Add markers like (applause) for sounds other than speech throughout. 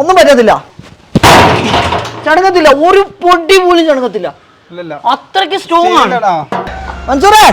ഒന്നും പറ്റത്തില്ല. ചടങ്ങത്തില്ല ഒരു പൊടി പോലും ചടങ്ങത്തില്ല അത്രയ്ക്ക് സ്ട്രോങ് ആണ്. മൻസൂറേ!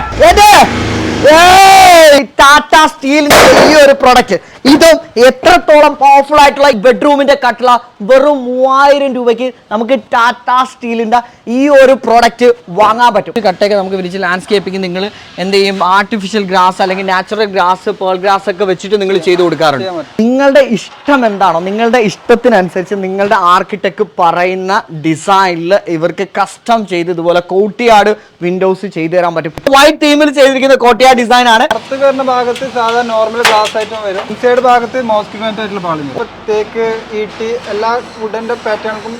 ടാറ്റ സ്റ്റീലിന്റെ ഈ ഒരു പ്രൊഡക്റ്റ് ഇതും എത്രത്തോളം പവർഫുൾ ആയിട്ടുള്ള ബെഡ്റൂമിന്റെ കട്ട്ള വെറും മൂവായിരം രൂപയ്ക്ക് നമുക്ക് ടാറ്റ സ്റ്റീലിന്റെ ഈ ഒരു പ്രോഡക്റ്റ് വാങ്ങാൻ പറ്റും. കട്ടയൊക്കെ നമുക്ക് വിരിച്ച് ലാൻഡ്സ്കേപ്പിംഗ് നിങ്ങൾ എന്ത് ചെയ്യും? ആർട്ടിഫിഷ്യൽ ഗ്രാസ് അല്ലെങ്കിൽ നാച്ചുറൽ ഗ്രാസ് പേൾ ഗ്രാസ് ഒക്കെ വെച്ചിട്ട് നിങ്ങൾ ചെയ്തു കൊടുക്കാറുണ്ട്. നിങ്ങളുടെ ഇഷ്ടം എന്താണോ നിങ്ങളുടെ ഇഷ്ടത്തിനനുസരിച്ച് നിങ്ങളുടെ ആർക്കിടെക്ട് പറയുന്ന ഡിസൈനിൽ ഇവർക്ക് കസ്റ്റം ചെയ്ത് ഇതുപോലെ കോട്ടിയാട് വിൻഡോസ് ചെയ്തു തരാൻ പറ്റും. വൈറ്റ് തീമിൽ ചെയ്തിരിക്കുന്ന കോട്ടിയാട് ഡിസൈൻ ആണ്. ഭാഗത്ത് സാധാരണ നോർമൽ ഗ്ലാസ് ആയിട്ടും വരും. ഇൻസൈഡ് ഭാഗത്ത് മോസ്കിമെന്റ് ആയിട്ടുള്ള തേക്ക് ഈട്ടി എല്ലാ വുഡന്റെ പാറ്റേണും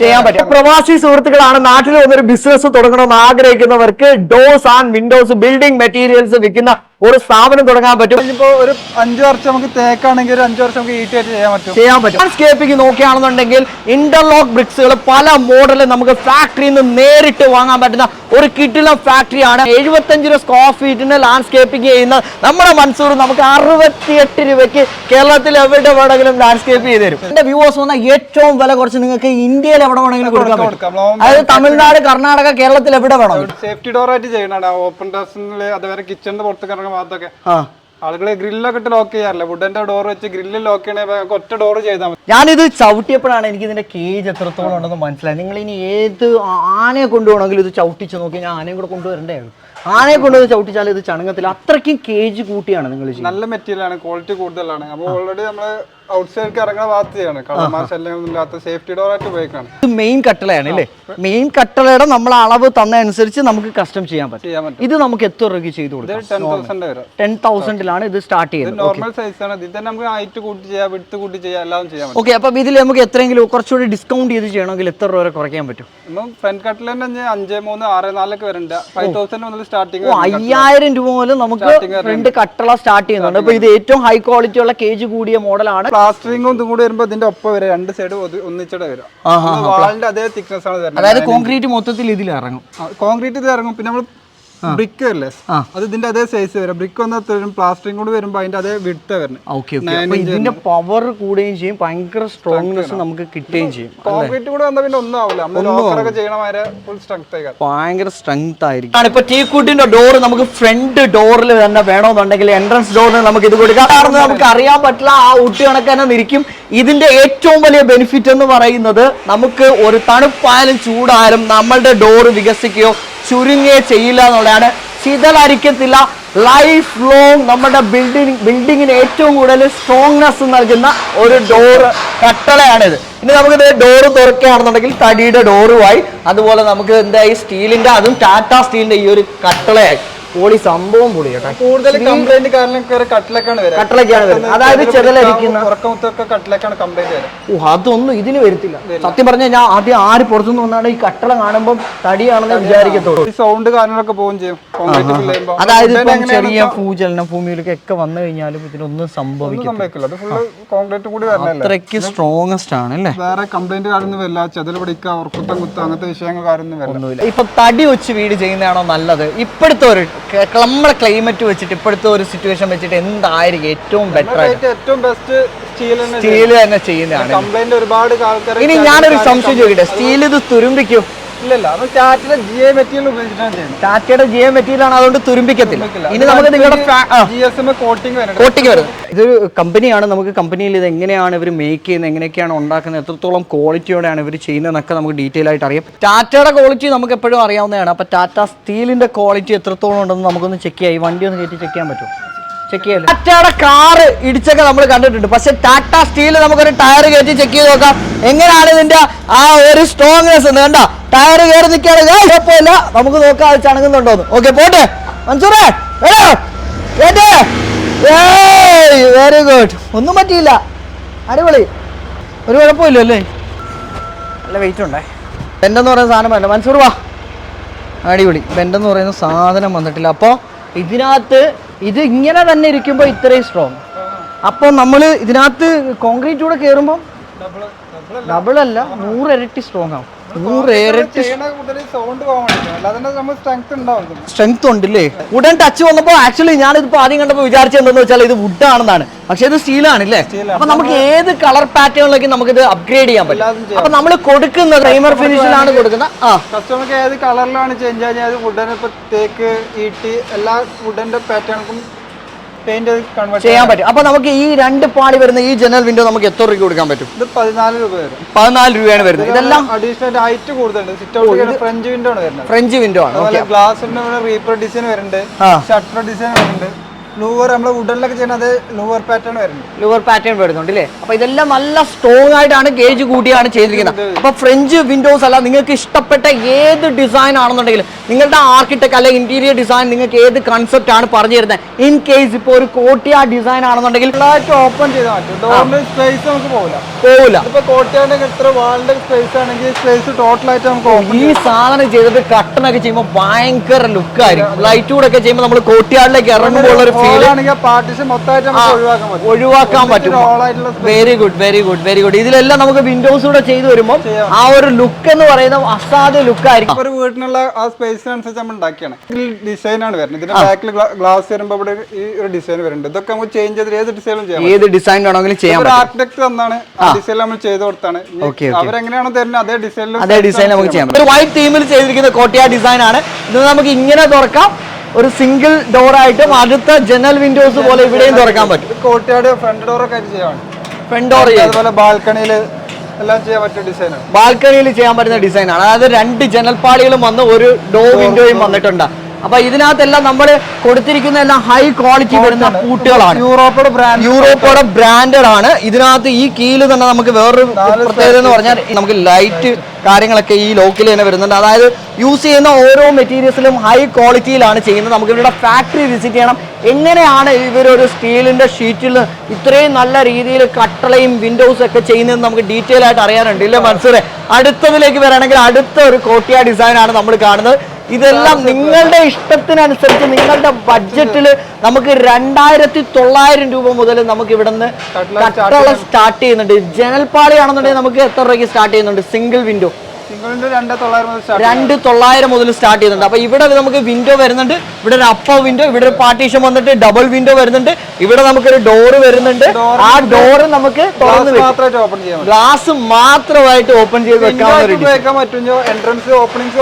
ചെയ്യാൻ പറ്റും. പ്രവാസി സുഹൃത്തുക്കളാണ് നാട്ടിൽ വന്നൊരു ബിസിനസ് തുടങ്ങണമെന്ന് ആഗ്രഹിക്കുന്നവർക്ക് doors and windows building materials വിൽക്കുന്ന ഒരു സ്ഥാപനം തുടങ്ങാൻ പറ്റും. ഇപ്പോ ഒരു അഞ്ചു വർഷം നമുക്ക് തേക്കാണെങ്കിൽ ഒരു അഞ്ചു വർഷം നമുക്ക് ഈട്ടി ആയിട്ട് ചെയ്യാൻ പറ്റും. ചെയ്യാൻ പറ്റും. ലാൻഡ്സ്കേപ്പിംഗ് നോക്കുകയാണെന്നുണ്ടെങ്കിൽ ഇന്റർലോക്ക് ബ്രിക്സുകൾ പല മോഡലും നമുക്ക് ഫാക്ടറിയിൽ നിന്ന് നേരിട്ട് വാങ്ങാൻ പറ്റുന്ന ഒരു കിട്ടിലം ഫാക്ടറിയാണ് എഴുപത്തഞ്ച് രൂപ സ്ക്വയർ ഫീറ്റിന് ലാൻഡ്സ്കേപ്പിംഗ് ചെയ്യുന്ന നമ്മുടെ മൻസൂർ നമുക്ക് അറുപത്തിയെട്ട് രൂപയ്ക്ക് കേരളത്തിൽ എവിടെ വേണമെങ്കിലും ലാൻഡ്സ്കേപ്പ് ചെയ്ത് തരും. എന്റെ വ്യൂവേഴ്സ് വന്ന ഏറ്റവും വില കുറച്ച് നിങ്ങൾക്ക് ഇന്ത്യയിൽ എവിടെ വേണമെങ്കിലും കൊടുക്കാൻ പറ്റും. അതായത് തമിഴ്നാട് കർണാടക കേരളത്തിൽ എവിടെ വേണം സേഫ്റ്റി ഡോർ ആയിട്ട് ചെയ്യണം. ഓപ്പൺ ടെറസിൽ അതുവരെ കിച്ചണിന്റെ പുറത്തേക്ക് ഇറങ്ങുന്ന ഭാഗത്തൊക്കെ. ആളുകൾ ഗ്രില്ലൊക്കെ ഇട്ട് ലോക്ക് ചെയ്യാറില്ല? വുഡന്റെ ഡോർ വെച്ച് ഗ്രില്ല് ലോക്ക് ചെയ്യണേ ഒറ്റ ഡോർ ചെയ്താൽ മതി. ഞാനിത് ചവിട്ടിയപ്പോഴാണ് എനിക്ക് ഇതിന്റെ കേജ് എത്രത്തോളം ഉണ്ടെന്ന് മനസ്സിലായി നിങ്ങൾ ഇനി ഏത് ആനയെ കൊണ്ടുപോകണമെങ്കിലും ഇത് ചവിട്ടിച്ച് നോക്കി ഞാൻ ആനയും കൂടെ കൊണ്ടുവരണ്ടേ ആനയെ കൊണ്ടുവന്ന് ചവിട്ടിച്ചാൽ ഇത് ചണങ്ങത്തില്ല അത്രയ്ക്കും കേജ് കൂട്ടിയാണ് നിങ്ങൾ നല്ല മെറ്റീരിയലാണ് ക്വാളിറ്റി കൂടുതലാണ്. അപ്പോൾ ഓൾറെഡി നമ്മൾ ഔട്ട്സൈഡിലേക്ക് ഇറങ്ങുന്ന ഭാഗത്ത് ചെയ്യാണ് കളർമാർ ശല്യമൊന്നും ഇല്ലാത്ത സേഫ്റ്റി ഡോർ ആയിട്ട് ഉപയോഗിക്കാണ് ഇത് മെയിൻ കട്ടളയാണ് അല്ലേ? മെയിൻ കട്ടളയുടെ നമ്മൾ അളവ് തന്ന അനുസരിച്ച് നമുക്ക് കസ്റ്റം ചെയ്യാൻ പറ്റും. ഇത് നമുക്ക് എത്ര രൂപയ്ക്ക് ചെയ്തു കൊടുക്കും? ടെൻ തൗസൻഡിലാണ് ഇത് സ്റ്റാർട്ട് ചെയ്യുന്നത്. നോർമൽ സൈസ് ആണ്. ഇതിൽ തന്നെ നമുക്ക് ഹൈറ്റ് കൂട്ടി ചെയ്യാം വിടുത്ത് കൂട്ടി ചെയ്യാം എല്ലാം പറ്റും. ഓക്കെ അപ്പൊ ഇതിൽ നമുക്ക് എത്രയെങ്കിലും കുറച്ചുകൂടി ഡിസ്കൗണ്ട് ചെയ്ത് ചെയ്യണമെങ്കിൽ എത്ര രൂപ കുറയ്ക്കാൻ പറ്റും? ഫ്രണ്ട് കട്ടിൽ തന്നെ അഞ്ച് മൂന്ന് ആറ് നാലൊക്കെ വരണ്ട. ഫൈവ് തൗസൻഡ് മുതൽ സ്റ്റാർട്ടിങ് ഓ അയ്യായിരം രൂപ മുതൽ നമുക്ക് ഫ്രണ്ട് കട്ടള സ്റ്റാർട്ട് ചെയ്യുന്നുണ്ട്. അപ്പൊ ഇത് ഏറ്റവും ഹൈ ക്വാളിറ്റി ഉള്ള കേജ് കൂടിയ മോഡലാണ് പ്ലാസ്റ്ററിങ്ങും ഇതും കൂടി വരുമ്പോൾ ഇതിന്റെ ഒപ്പം വരെ രണ്ട് സൈഡ് ഒന്നിച്ചിടെ വരും വാളിന്റെ അതേ തിക്നെസ് ആണ് വരുന്നത് അതായത് കോൺക്രീറ്റ് മൊത്തത്തിൽ ഇതിൽ ഇറങ്ങും കോൺക്രീറ്റ് ഇത് ഇറങ്ങും പിന്നെ നമ്മൾ ബ്രിക്ക് അല്ലേ? അത് ഇതിന്റെ അതേ സൈസ് വരെ. ബ്രിക്ക് വന്ന പ്ലാസ്റ്ററിംഗ് കൂടി വരുമ്പോൾ അതിന്റെ അതേ വിടുത്ത വരണം. ഓക്കെ ഓക്കെ അപ്പൊ ഇതിന്റെ പവർ കൂടുകയും ചെയ്യും. ഭയങ്കര സ്ട്രോങ്നെസ് നമുക്ക് കിട്ടുകയും ചെയ്യും കോൺക്രീറ്റ് കൂടെ വന്നാൽ പിന്നെ ഒന്നും ആവില്ല ഫുൾ സ്ട്രെങ്ത് ഭയങ്കര സ്ട്രെങ്ത് ആയിരിക്കും. ഇപ്പൊ ടീ കുട്ടിന്റെ ഡോർ നമുക്ക് ഫ്രണ്ട് ഡോറിൽ തന്നെ വേണമെന്നുണ്ടെങ്കിൽ എൻട്രൻസ് ഡോറിന് നമുക്ക് ഇത് കൊടുക്കാം. കാരണം നമുക്ക് അറിയാൻ പറ്റില്ല ആ ഒട്ടി കണക്ക് തന്നെ നിരിക്കും. ഇതിന്റെ ഏറ്റവും വലിയ ബെനിഫിറ്റ് എന്ന് പറയുന്നത് നമുക്ക് ഒരു തണുപ്പായാലും ചൂടായാലും നമ്മളുടെ ഡോർ വികസിക്കുകയോ ചുരുങ്ങുകയോ ചെയ്യില്ല എന്നുള്ളതാണ്. ശീതളരിക്കത്തില്ല ലൈഫ് ലോങ് നമ്മുടെ ബിൽഡിംഗ് ബിൽഡിങ്ങിന് ഏറ്റവും കൂടുതൽ സ്ട്രോങ്നെസ് നൽകുന്ന ഒരു ഡോറ് കട്ടളയാണിത്. ഇനി നമുക്കിത് ഡോറ് തുറക്കുകയാണെന്നുണ്ടെങ്കിൽ തടിയുടെ ഡോറുമായി അതുപോലെ നമുക്ക് എന്തായി സ്റ്റീലിന്റെ അതും ടാറ്റ സ്റ്റീലിന്റെ ഈ ഒരു കട്ടളയായി. പൊളി സംഭവം പൊളി കേട്ടോ. കൂടുതൽ കംപ്ലൈന്റ് കാരണം കട്ടിലൊക്കെയാണ് കട്ടിലേക്കാണ് കട്ടിലൊക്കെയാണ് കട്ടളൊക്കെയാണ് വരുന്നത് അതായത് ചെതലരിക്കുന്ന ഉറക്കമുത്തൊക്കെ കട്ടിലേക്കാണ് കംപ്ലൈന്റ് വരിക ഓ അതൊന്നും ഇതിന് വരത്തില്ല. സത്യം പറഞ്ഞാൽ ഞാൻ ആദ്യം ആര് പുറത്തുനിന്ന് വന്നാണ് ഈ കട്ടള കാണുമ്പോൾ തടിയാണെന്ന് വിചാരിക്കത്തുള്ളൂ. ഈ സൗണ്ട് കാര്യങ്ങളൊക്കെ പോകും ചെയ്യും. അതായത് ഇപ്പം ചെറിയ ഭൂചലനം ഭൂമിയിലൊക്കെ ഒക്കെ വന്നു കഴിഞ്ഞാലും ഇതിനൊന്നും സംഭവിക്കും സംഭവിക്കില്ല. അത്രയ്ക്ക് സ്ട്രോങ്ങസ്റ്റ് ആണ് അല്ലേ? വേറെ കംപ്ലൈന്റ് കാര്യമൊന്നും വരില്ല. ചെതൽ പിടിക്കുക ഉറക്കുത്തം കുത്തുക അങ്ങനത്തെ വിഷയങ്ങൾ കാര്യമൊന്നും വരില്ല. ഒന്നുമില്ല. ഇപ്പൊ തടി വെച്ച് വീട് ചെയ്യുന്നതാണോ നല്ലത്? ഇപ്പോഴത്തെ ഒരു നമ്മുടെ ക്ലൈമറ്റ് വെച്ചിട്ട് ഇപ്പോഴത്തെ ഒരു സിറ്റുവേഷൻ വെച്ചിട്ട് എന്തായിരിക്കും ഏറ്റവും ബെറ്റർ ഏറ്റവും ബെസ്റ്റ് സ്റ്റീൽ തന്നെ ചെയ്യുന്നതാണ്. ഇനി ഞാനൊരു സംശയം ചോദിക്കട്ടെ? സ്റ്റീൽ ഇത് തുരുമ്പിക്കും. ഇല്ലല്ല അത് ടാറ്റയുടെ ജി മെറ്റീരിയൽ ഉപയോഗിച്ചിട്ടാണ് ചെയ്യുന്നത്. ടാറ്റയുടെ ജി എം മെറ്റീരിയൽ ആണ് അതുകൊണ്ട് തുരുമ്പിക്കത്തില്ല. ഇനി നമുക്ക് നിങ്ങളുടെ ഫാ- ആ, ജി എസ് എം കോട്ടിംഗ് വരുന്നത് കോട്ടിങ് വരുന്നത് ഇതൊരു കമ്പനിയാണ് നമുക്ക് കമ്പനിയിൽ ഇത് എങ്ങനെയാണ് ഇവർ മേക്ക് ചെയ്യുന്നത് എങ്ങനെയൊക്കെയാണ് ഉണ്ടാക്കുന്നത് എത്രത്തോളം ക്വാളിറ്റിയോടെയാണ് ഇവർ ചെയ്യുന്നതെന്നൊക്കെ നമുക്ക് ഡീറ്റെയിൽ ആയിട്ട് അറിയാം. ടാറ്റയുടെ ക്വാളിറ്റി നമുക്ക് എപ്പോഴും അറിയാവുന്നതാണ്. അപ്പോൾ ടാറ്റ സ്റ്റീലിന്റെ ക്വാളിറ്റി എത്രത്തോളം ഉണ്ടെന്ന് നമുക്കൊന്ന് ചെക്ക് ചെയ്യാം. ഈ വണ്ടി ഒന്ന് കയറ്റി ചെക്ക് ചെയ്യാൻ പറ്റുമോ? ചെക്ക് ചെയ്യാം ടാറ്റയുടെ കാറ് ഇടിച്ചൊക്കെ നമ്മൾ കണ്ടിട്ടുണ്ട്. പക്ഷെ ടാറ്റ സ്റ്റീൽ നമുക്കൊരു ടയർ കയറ്റി ചെക്ക് ചെയ്ത് നോക്കാം. എങ്ങനെയാണ് ഇതിന്റെ ആ ഒരു സ്ട്രോങ്നെസ് കണ്ട? ടയർ കയറി നിൽക്കുകയാണ്. കുഴപ്പമില്ല. നമുക്ക് നോക്കാം അത് ചണങ്ങുന്നുണ്ടോന്ന് ഓക്കെ പോട്ടെ. മൻസൂറേ കേട്ടേ വെരി ഗുഡ് ഒന്നും പറ്റിയില്ല. അടിപൊളി. ഒരു കുഴപ്പമില്ല അല്ലേ? നല്ല വെയിറ്റ് ഉണ്ടേ. ബെൻഡെന്ന് പറയുന്ന സാധനം അല്ല മൻസൂർ വാ. അടിപൊളി. ബെൻഡെന്ന് പറയുന്ന സാധനം വന്നിട്ടില്ല. അപ്പോൾ ഇതിനകത്ത് ഇത് ഇങ്ങനെ തന്നെ ഇരിക്കുമ്പോൾ ഇത്രയും സ്ട്രോങ് അപ്പോൾ നമ്മൾ ഇതിനകത്ത് കോൺക്രീറ്റ് കൂടെ ഡബിൾ ഡബിൾ അല്ല. നൂറ് ഇരട്ടി സ്ട്രോങ് ആവും. സ്ട്രെങ്ത് ഉണ്ട് അല്ലേ ഉടൻ ടച്ച് വന്നപ്പോ ആക്ച്വലി ഞാൻ ഇതിപ്പോ ആദ്യം കണ്ടപ്പോൾ വിചാരിച്ചത് എന്താന്ന് വെച്ചാൽ ഇത് വുഡ് ആണെന്നാണ്. പക്ഷെ ഇത് സ്റ്റീലാണ് അല്ലേ Steel അപ്പൊ നമുക്ക് ഏത് കളർ പാറ്റേണിലേക്ക് നമുക്ക് ഇത് അപ്ഗ്രേഡ് ചെയ്യാൻ പറ്റും. അപ്പൊ നമ്മൾ കൊടുക്കുന്ന പ്രൈമർ ഫിനിഷിലാണ് കൊടുക്കുന്നത് ആ. കസ്റ്റമർക്ക് ഏത് കളറിലാണ് ചേഞ്ച് കഴിഞ്ഞാൽ വുഡൻ ഇപ്പൊ തേക്ക് ഈട്ടി എല്ലാ വുഡന്റെ പാറ്റേണും പെയിന്റ് കൺവേർട്ട് ചെയ്യാൻ പറ്റും. അപ്പൊ നമുക്ക് ഈ രണ്ട് പാളി വരുന്ന ഈ ജനൽ വിൻഡോ നമുക്ക് എത്ര രൂപ കൊടുക്കാൻ പറ്റും? ഇത് പതിനാല് രൂപ വരും. പതിനാല് രൂപയാണ് വരുന്നത്. ഇതെല്ലാം അഡീഷണൽ ഹൈറ്റ് കൂടുതലുണ്ട്. സിറ്റ് ഔട്ട് ഫ്രഞ്ച് വിൻഡോ ആണ് വരുന്നത്. ഫ്രഞ്ച് വിൻഡോ ആണ്. ഗ്ലാസ് റീപ്പർ ഡിസൈൻ വരുന്നുണ്ട്. ഷട്ടർ ഡിസൈൻ വരുന്നുണ്ട്. ലൂവർ നമ്മൾ വുഡനിലൊക്കെ ചെയ്യുന്നത് ലൂവർ പാറ്റേൺ വരുന്നുണ്ട് ലോവർ പാറ്റേൺ വരുന്നുണ്ട് അല്ലേ അപ്പൊ ഇതെല്ലാം നല്ല സ്ട്രോങ് ആയിട്ടാണ് ഗേജ് കൂട്ടിയാണ് ചെയ്തിരിക്കുന്നത്. അപ്പൊ ഫ്രഞ്ച് വിൻഡോസ് അല്ല നിങ്ങൾക്ക് ഇഷ്ടപ്പെട്ട ഏത് ഡിസൈൻ ആണെന്നുണ്ടെങ്കിലും നിങ്ങളുടെ ആർക്കിടെക്ട് അല്ലെങ്കിൽ ഇന്റീരിയർ ഡിസൈൻ നിങ്ങൾക്ക് ഏത് കൺസെപ്റ്റ് ആണ് പറഞ്ഞു തരുന്നത്? ഇൻ കേസ് ഇപ്പോൾ ഒരു കോട്ടിയ ഡിസൈൻ ആണെന്നുണ്ടെങ്കിൽ ഓപ്പൺ ചെയ്താൽ പറ്റും ഡോറിന്റെ സ്പേസ് നമുക്ക് പോകില്ല വാളിന്റെ സ്പേസ് ആണെങ്കിൽ സ്പേസ് ടോട്ടൽ ആയിട്ട് നമുക്ക് ഈ സാധനം ചെയ്തിട്ട് കട്ടനൊക്കെ ചെയ്യുമ്പോൾ ഭയങ്കര ലുക്കായിരിക്കും ലൈറ്റ് ഒക്കെ ചെയ്യുമ്പോൾ നമ്മൾ കോട്ടിയാടിലേക്ക് ഇറങ്ങുമ്പോൾ ഉള്ള ഒരു ഒഴിവാക്കാൻ പറ്റും. Very good very good very good ഇതിലെല്ലാം നമുക്ക് വിൻഡോസ് കൂടെ ചെയ്തു വരുമ്പോൾ ആ ഒരു ലുക്ക് എന്ന് പറയുന്ന അസാധ്യ ലുക്ക് ആയിരിക്കും. ഒരു വീട്ടിനുള്ള ആ സ്പേസിനനുസരിച്ച് നമ്മൾ ഉണ്ടാക്കിയാണ്. ഡിസൈൻ ആണ് വരുന്നത്. ഇതിന്റെ ബാക്കിൽ ഗ്ലാസ് വരുമ്പോൾ ഇവിടെ ഈ ഒരു ഡിസൈൻ വരുന്നുണ്ട്. ഇതൊക്കെ നമുക്ക് ചേഞ്ച് ചെയ്ത് ഏത് ഡിസൈനും ചെയ്യാം ഏത് ഡിസൈൻ വേണമെങ്കിലും ചെയ്യാം ആർക്കിടെക്ട് തന്നാണ്. ഡിസൈൻ നമ്മൾ ചെയ്ത് കൊടുത്താണ്. അവരെങ്ങനെയാണോ തരുന്നത് അതേ ഡിസൈനിലും അതേ ഡിസൈൻ നമുക്ക് ചെയ്യാം ഒരു വൈറ്റ് തീമിൽ ചെയ്തിരിക്കുന്ന കോട്ടിയ ഡിസൈൻ ആണ്. ഇത് നമുക്ക് ഇങ്ങനെ തുറക്കാം. ഒരു സിംഗിൾ ഡോർ ആയിട്ടും അടുത്ത ജനൽ വിൻഡോസ് പോലെ ഇവിടെയും തുറക്കാൻ പറ്റും. കോട്ടയാട് ഫ്രണ്ട് ഡോർ ചെയ്യാൻ ഫ്രണ്ട് ഡോർ അതുപോലെ ബാൽക്കണിയിൽ എല്ലാം ചെയ്യാൻ പറ്റിയ ഡിസൈനാണ് ബാൽക്കണിയിൽ ചെയ്യാൻ പറ്റുന്ന ഡിസൈൻ ആണ്. അതായത് രണ്ട് ജനൽപ്പാളികളും വന്ന് ഒരു ഡോർ വിൻഡോയും വന്നിട്ടുണ്ട്. അപ്പൊ ഇതിനകത്തെല്ലാം നമ്മൾ കൊടുത്തിരിക്കുന്ന എല്ലാം ഹൈ ക്വാളിറ്റി വരുന്ന പൂട്ടുകളാണ് യൂറോപ്പോടെ ബ്രാൻഡ് യൂറോപ്പോടെ ബ്രാൻഡഡ് ആണ്. ഇതിനകത്ത് ഈ കീൽ തന്നെ നമുക്ക് വേറൊരു പ്രത്യേകത എന്ന് പറഞ്ഞാൽ നമുക്ക് ലൈറ്റ് കാര്യങ്ങളൊക്കെ ഈ ലോക്കിൽ തന്നെ വരുന്നുണ്ട്. അതായത് യൂസ് ചെയ്യുന്ന ഓരോ മെറ്റീരിയൽസിലും ഹൈ ക്വാളിറ്റിയിലാണ് ചെയ്യുന്നത്. നമുക്ക് ഇവരുടെ ഫാക്ടറി വിസിറ്റ് ചെയ്യണം. എങ്ങനെയാണ് ഇവരൊരു സ്റ്റീലിന്റെ ഷീറ്റിൽ ഇത്രയും നല്ല രീതിയിൽ കട്ടളയും വിൻഡോസും ഒക്കെ ചെയ്യുന്നതെന്ന് നമുക്ക് ഡീറ്റെയിൽ ആയിട്ട് അറിയാനുണ്ട്. ഇല്ല മനസ്സിലെ അടുത്തതിലേക്ക് വരാണെങ്കിൽ അടുത്ത ഒരു കോട്ടിയ ഡിസൈൻ ആണ് നമ്മൾ കാണുന്നത്. ഇതെല്ലാം നിങ്ങളുടെ ഇഷ്ടത്തിനനുസരിച്ച് നിങ്ങളുടെ ബഡ്ജറ്റിൽ നമുക്ക് രണ്ടായിരത്തി തൊള്ളായിരം രൂപ മുതൽ നമുക്ക് ഇവിടുന്ന് കട്ടള സ്റ്റാർട്ട് ചെയ്യുന്നുണ്ട്. ജനൽപ്പാളിയാണെന്നുണ്ടെങ്കിൽ നമുക്ക് എത്ര രൂപയ്ക്ക് സ്റ്റാർട്ട് ചെയ്യുന്നുണ്ട്? സിംഗിൾ വിൻഡോ രണ്ടേ തൊള്ളായിരം മുതൽ സ്റ്റാർട്ട് ചെയ്യുന്നുണ്ട്. അപ്പൊ ഇവിടെ നമുക്ക് വിൻഡോ വരുന്നുണ്ട്. ഇവിടെ ഒരു അപ്പർ വിൻഡോ ഇവിടെ ഒരു പാർട്ടീഷൻ വന്നിട്ട് ഡബിൾ വിൻഡോ വരുന്നുണ്ട്. ഇവിടെ നമുക്കൊരു ഡോറ് വരുന്നുണ്ട്. ആ ഡോറ് നമുക്ക് ഗ്ലാസ് മാത്രമായിട്ട് ഓപ്പൺ ചെയ്ത്. ഉപയോഗിക്കാൻ പറ്റും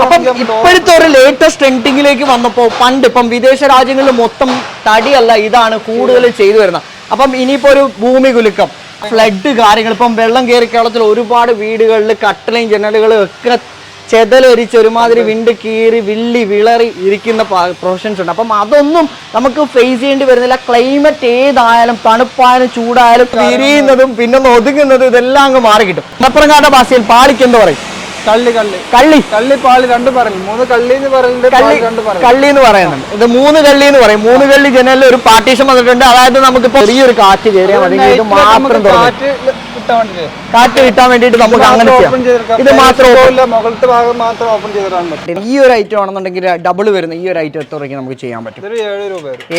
അപ്പം ഇപ്പോഴത്തെ ഒരു ലേറ്റസ്റ്റ് ട്രെൻഡിങ്ങിലേക്ക് വന്നപ്പോൾ പണ്ട് ഇപ്പം വിദേശ രാജ്യങ്ങളിൽ മൊത്തം തടിയല്ല ഇതാണ് കൂടുതൽ ചെയ്തു വരുന്നത്. അപ്പം ഇനിയിപ്പോ ഒരു ഭൂമി കുലുക്കം. ഫ്ലഡ് കാര്യങ്ങൾ. ഇപ്പം വെള്ളം കയറി കേരളത്തിൽ ഒരുപാട് വീടുകളിൽ കട്ടലയും ജനലുകളും ഒക്കെ ചെതലൊരിച്ച് ഒരുമാതിരി വിണ്ട് കീറി വില്ലി വിളറി ഇരിക്കുന്ന പ്രൊഫഷൻസ് ഉണ്ട്. അപ്പം അതൊന്നും നമുക്ക് ഫേസ് ചെയ്യേണ്ടി വരുന്നില്ല. ക്ലൈമറ്റ് ഏതായാലും തണുപ്പായാലും ചൂടായാലും തിരിയുന്നതും പിന്നെ ഒതുങ്ങുന്നതും ഇതെല്ലാം അങ്ങ് മാറി കിട്ടും മലപ്പുറം കാട്ട ഭാഷയിൽ പാളിക്ക് എന്ത് പറയും? കള്ളി കള്ളി. കള്ളി. കള്ളി പാൽ രണ്ട് പറയും മൂന്ന് കള്ളി എന്ന് പറയുന്നുണ്ട് കള്ളി എന്ന് പറയുന്നുണ്ട്. ഇത് മൂന്ന് കള്ളി എന്ന് പറയും. മൂന്ന് കള്ളി ജനലിൽ ഒരു പാർട്ടീഷൻ വന്നിട്ടുണ്ട്. അതായത് നമുക്ക് ചെറിയൊരു കാറ്റ് കയറിയാൽ മതി. ഇത് മാത്രം കാറ്റ് കാറ്റ് കിട്ടാൻ വേണ്ടിയിട്ട് നമുക്ക് അങ്ങനെ ചെയ്യാം. ഇത് മാത്രം മുകളിലത്തെ ഭാഗം മാത്രം ഓപ്പൺ ചെയ്തിടാൻ ഈ ഒരു ഐറ്റം ആണെന്നുണ്ടെങ്കിൽ ഡബിൾ വരുന്ന ഈ ഒരു ഐറ്റം എത്ര രൂപയ്ക്ക് നമുക്ക് ചെയ്യാൻ പറ്റും?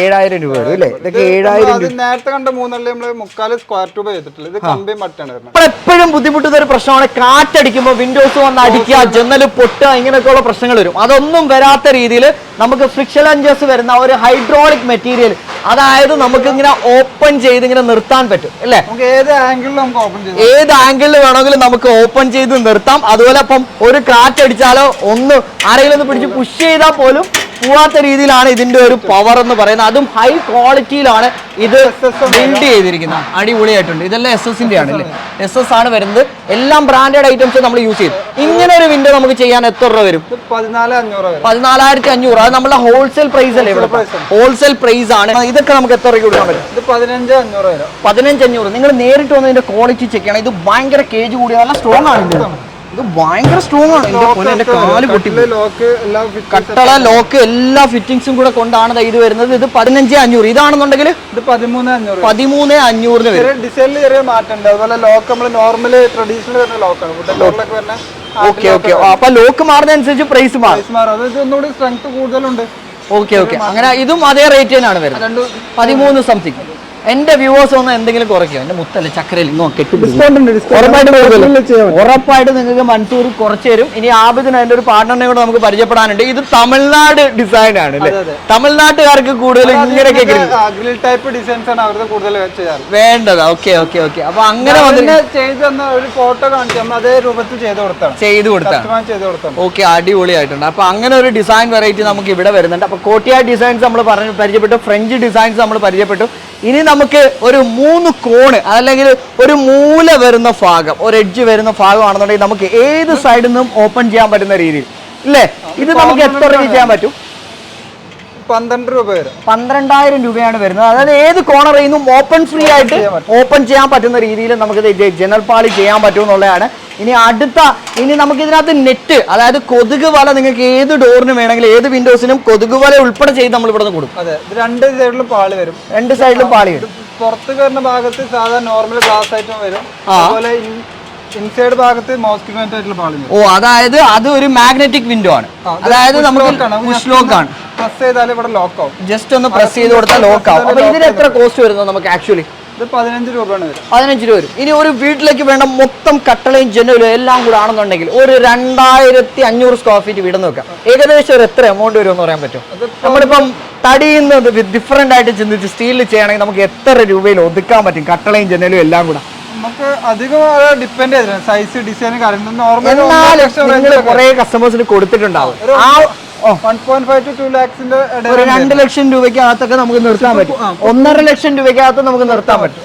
ഏഴായിരം രൂപ വരും അല്ലേ? ഇതൊക്കെ ഏഴായിരം നേരത്തെ കണ്ട മൂന്നല്ലേ നമ്മൾ മുക്കാൽ സ്ക്വയർ ട്യൂബ് ചെയ്തിട്ടുള്ളത്. ഇത് കമ്പിയും മറ്റാണ് എപ്പോഴും ബുദ്ധിമുട്ടുന്ന ഒരു പ്രശ്നമാണ് കാറ്റടിക്കുമ്പോൾ വിൻഡോസ് വന്ന് അടിക്കുക ജനൽ പൊട്ടുക ഇങ്ങനെയൊക്കെയുള്ള പ്രശ്നങ്ങൾ വരും. അതൊന്നും വരാത്ത രീതിയിൽ നമുക്ക് ഫ്രിക്ഷൻ ലഞ്ചേഴ്സ് വരുന്ന ഒരു ഹൈഡ്രോളിക് മെറ്റീരിയൽ അതായത് നമുക്ക് ഇങ്ങനെ ഓപ്പൺ ചെയ്ത് ഇങ്ങനെ നിർത്താൻ പറ്റും അല്ലേ? നമുക്ക് ഏത് ആംഗിളിലും നമുക്ക് ഏത് ആംഗിളിൽ വേണമെങ്കിലും നമുക്ക് ഓപ്പൺ ചെയ്ത് നിർത്താം. അതുപോലെ അപ്പം ഒരു കാറ്റടിച്ചാലോ ഒന്ന് ആരെങ്കിലും ഒന്ന് പിടിച്ച് പുഷ് ചെയ്താൽ പോലും പോവാത്ത രീതിയിലാണ് ഇതിന്റെ ഒരു പവർ എന്ന് പറയുന്നത്. അതും ഹൈ ക്വാളിറ്റിയിലാണ് ഇത് ബിൽഡ് ചെയ്തിരിക്കുന്നത്. അടിപൊളിയായിട്ടുണ്ട്. ഇതെല്ലാം എസ് എസിന്റെ ആണ് അല്ലേ? എസ് എസ് ആണ് വരുന്നത്. എല്ലാം ബ്രാൻഡഡ് ഐറ്റംസ് നമ്മൾ യൂസ് ചെയ്യും. ഇങ്ങനെ ഒരു വിൻഡോ നമുക്ക് ചെയ്യാൻ എത്ര രൂപ വരും? പതിനാലായിരത്തി അഞ്ഞൂറ് അത് നമ്മുടെ ഹോൾസെയിൽ പ്രൈസ് അല്ലേ ഇവിടെ? ഹോൾസെയിൽ പ്രൈസ് ആണ്. ഇതൊക്കെ നമുക്ക് എത്ര രൂപ കൊടുക്കാൻ പറ്റും? പതിനഞ്ച് അഞ്ഞൂറ് നിങ്ങൾ നേരിട്ട് വന്ന് ഇതിന്റെ ക്വാളിറ്റി ചെക്ക് ചെയ്യണം. ഇത് ഭയങ്കര കേജ് കൂടിയ നല്ല സ്ട്രോങ് ആണ് ഇത് ഭയങ്കര സ്ട്രോങ് ആണ്. എന്റെ പൊന്നെ, എന്റെ കാൽ പൊട്ടി കട്ടള ലോക്ക് എല്ലാ ഫിറ്റിംഗ്സും കൂടെ കൊണ്ടാണ് ഇത് വരുന്നത്. ഇത് പതിനഞ്ച് അഞ്ഞൂറ്. ഇതാണെന്നുണ്ടെങ്കിൽ ഇത് പതിമൂന്ന് അഞ്ഞൂറ്. പതിമൂന്ന് അഞ്ഞൂറിന് വരും. ഡിസൈനിൽ ചെറിയ മാറ്റണ്ട് അതുപോലെ ലോക്ക് നമ്മൾ നോർമൽ ട്രഡീഷണൽ വരുന്ന ലോക്കാണ്. ഡോറിലൊക്കെ വരുന്ന ഓക്കെ ഓക്കെ അപ്പൊ ലോക്ക് മാറുന്ന അനുസരിച്ച് പ്രൈസ് മാറും. സ്ട്രെങ്ത് കൂടുതലുണ്ട്. Okay okay. അങ്ങനെ ഇതും അതേ റേറ്റ് തന്നെയാണ് വരുന്നത്. പതിമൂന്ന് സംതിങ് എന്റെ വ്യൂവേഴ്സ് ഒന്ന് എന്തെങ്കിലും കുറയ്ക്കോ. എന്റെ മുത്തല്ല ചക്കരയിൽ ഉറപ്പായിട്ട് നിങ്ങൾക്ക് മൺസൂർ കുറച്ച് തരും. ഇനി ആബിദിന് അതിന്റെ ഒരു പാർട്ണറിനെ കൂടെ നമുക്ക് പരിചയപ്പെടാനുണ്ട്. ഇത് തമിഴ്നാട് ഡിസൈൻ ആണ്. തമിഴ്നാട്ടുകാർക്ക് കൂടുതൽ ഗ്രിൽ ടൈപ്പ് ഡിസൈൻസ് ആണ് അവരുടെ കൂടുതൽ വേണ്ടത്. Okay okay okay. അപ്പൊ അങ്ങനെ ചെയ്ത് തന്ന ഒരു ഫോട്ടോ കാണിച്ചു അതേ രൂപത്തിൽ ചെയ്ത് കൊടുത്താണ്. ചെയ്തു കൊടുത്താണ്. കസ്റ്റമൈസ് ചെയ്ത് കൊടുത്താണ്. ഓക്കെ അടിപൊളിയായിട്ടുണ്ട്. അപ്പൊ അങ്ങനെ ഒരു ഡിസൈൻ വെറൈറ്റി നമുക്ക് ഇവിടെ വരുന്നുണ്ട്. അപ്പൊ കോട്ടിയ ഡിസൈൻസ് നമ്മൾ പറഞ്ഞു പരിചയപ്പെട്ടു ഫ്രഞ്ച് ഡിസൈൻസ് നമ്മൾ പരിചയപ്പെട്ടു. ഇനി നമുക്ക് ഒരു മൂന്ന് കോണ് അല്ലെങ്കിൽ ഒരു മൂല വരുന്ന ഭാഗം ഒരു എഡ്ജ് വരുന്ന ഭാഗമാണെന്നുണ്ടെങ്കിൽ നമുക്ക് ഏത് സൈഡിൽ നിന്നും ഓപ്പൺ ചെയ്യാൻ പറ്റുന്ന രീതിയിൽ. ഇല്ലേ? ഇത് നമുക്ക് എത്ര രീതി ചെയ്യാൻ പറ്റും? പന്ത്രണ്ട് രൂപ വരും. പന്ത്രണ്ടായിരം രൂപയാണ് വരുന്നത്. അതായത് ഏത് കോർണറിൽ നിന്നും ഓപ്പൺ ഫ്രീ ആയിട്ട് ഓപ്പൺ ചെയ്യാൻ പറ്റുന്ന രീതിയിൽ നമുക്ക് ജനൽ പാളി ചെയ്യാൻ പറ്റുമെന്നുള്ളതാണ്. ഇനി അടുത്ത ഇനി നമുക്ക് ഇതിനകത്ത് നെറ്റ് അതായത് കൊതുക് വല നിങ്ങൾക്ക് ഏത് ഡോറിന് വേണമെങ്കിലും ഏത് വിൻഡോസിനും കൊതുക് വല ഉൾപ്പെടെ ചെയ്ത് നമ്മൾ ഇവിടെ നിന്ന് കൊടുക്കും. അതെ രണ്ട് സൈഡിലും പാളി വരും. രണ്ട് സൈഡിലും പാളി വരും. പുറത്ത് കയറുന്ന ഭാഗത്ത് സാധാരണ നോർമൽ ഗ്ലാസ് ആയിട്ടും വരും. അതുപോലെ ഇൻസൈഡ് ഭാഗത്ത് ആയിട്ടുള്ള ഓ അതായത് അത് ഒരു മാഗ്നറ്റിക് വിൻഡോ ആണ്. അതായത് നമുക്ക് ലോക്ക് ആണ്. പ്രസ് ചെയ്താൽ ഇവിടെ ലോക്ക് ആവും. ജസ്റ്റ് ഒന്ന് പ്രസ് ചെയ്ത് കൊടുത്താൽ ലോക്ക് ആവും. അപ്പൊ ഇതിന് എത്ര കോസ്റ്റ് വരുന്നത് നമുക്ക് ആക്ച്വലി ഇത് പതിനഞ്ച് രൂപയാണ് പതിനഞ്ച് രൂപ വരും. ഇനി ഒരു വീട്ടിലേക്ക് വേണ്ട മൊത്തം കട്ടളയും ജനലും എല്ലാം കൂടെ ആണെന്നുണ്ടെങ്കിൽ ഒരു രണ്ടായിരത്തി അഞ്ഞൂറ് സ്ക്വയർ ഫീറ്റ് വീട് നോക്കാം ഏകദേശം ഒരു എത്ര എമൗണ്ട് വരും എന്ന് പറയാൻ പറ്റും? നമ്മളിപ്പം തടിയുന്നത് ഡിഫറെന്റ് ആയിട്ട് ചിന്തിച്ച് സ്റ്റീലിൽ ചെയ്യണമെങ്കിൽ നമുക്ക് എത്ര രൂപയിൽ ഒതുക്കാൻ പറ്റും? കട്ടളയും ജനലും എല്ലാം കൂടെ. നമുക്ക് അധികം ഡിപ്പെൻഡ് ചെയ്തിട്ടുണ്ട് സൈസ് ഡിസൈൻ കാര്യങ്ങൾ നോർമൽ കുറെ കസ്റ്റമേഴ്സിന് കൊടുത്തിട്ടുണ്ടാവും. ആ ഒരു രണ്ട് ലക്ഷം രൂപയ്ക്കകത്തൊക്കെ നമുക്ക് നിർത്താൻ പറ്റും. ഒന്നര ലക്ഷം രൂപയ്ക്കകത്ത് നമുക്ക് നിർത്താൻ പറ്റും.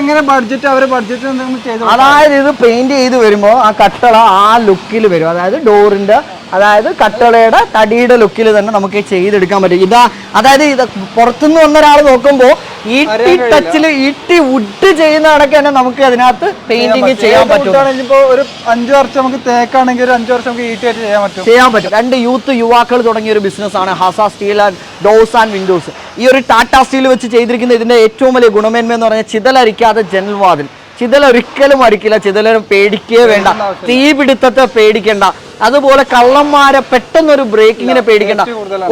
എങ്ങനെ ബഡ്ജറ്റ് അവരെ ബഡ്ജറ്റ് അതായത് ഇത് പെയിന്റ് ചെയ്ത് വരുമ്പോൾ ആ കട്ടള ആ ലുക്കിൽ വരും. അതായത് ഡോറിന്റെ അതായത് കട്ടളയുടെ തടിയുടെ ലുക്കിൽ തന്നെ നമുക്ക് ചെയ്തെടുക്കാൻ പറ്റും. ഇതാ അതായത് ഇത് പുറത്തുനിന്ന് വന്ന ഒരാൾ നോക്കുമ്പോൾ ഈട്ടി ടച്ചിൽ ഈട്ടി വുഡ് ചെയ്യുന്ന കണക്ക് തന്നെ നമുക്ക് അതിനകത്ത് പെയിന്റിങ് ചെയ്യാൻ പറ്റും ഒരു അഞ്ചു വർഷം നമുക്ക് തേക്കാണെങ്കിൽ ഒരു അഞ്ചു വർഷം നമുക്ക് ഈട്ടി ആയിട്ട് ചെയ്യാൻ പറ്റും. ചെയ്യാൻ പറ്റും. രണ്ട് യൂത്ത് യുവാക്കൾ തുടങ്ങിയ ഒരു ബിസിനസ് ആണ് ഹസ steel and doors and windows ഈ ഒരു ടാറ്റ സ്റ്റീൽ വെച്ച് ചെയ്തിരിക്കുന്ന ഇതിന്റെ ഏറ്റവും വലിയ ഗുണമേന്മ എന്ന് പറഞ്ഞാൽ ചിതലരിക്കാതെ ജനൽവാതിൽ ചിതൽ ഒരിക്കലും അടിക്കില്ല ചിതല പേടിക്കേ വേണ്ട. തീപിടുത്തത്തെ പേടിക്കണ്ട. അതുപോലെ കള്ളന്മാരെ പെട്ടെന്നൊരു ബ്രേക്കിങ്ങിനെ പേടിക്കണ്ട.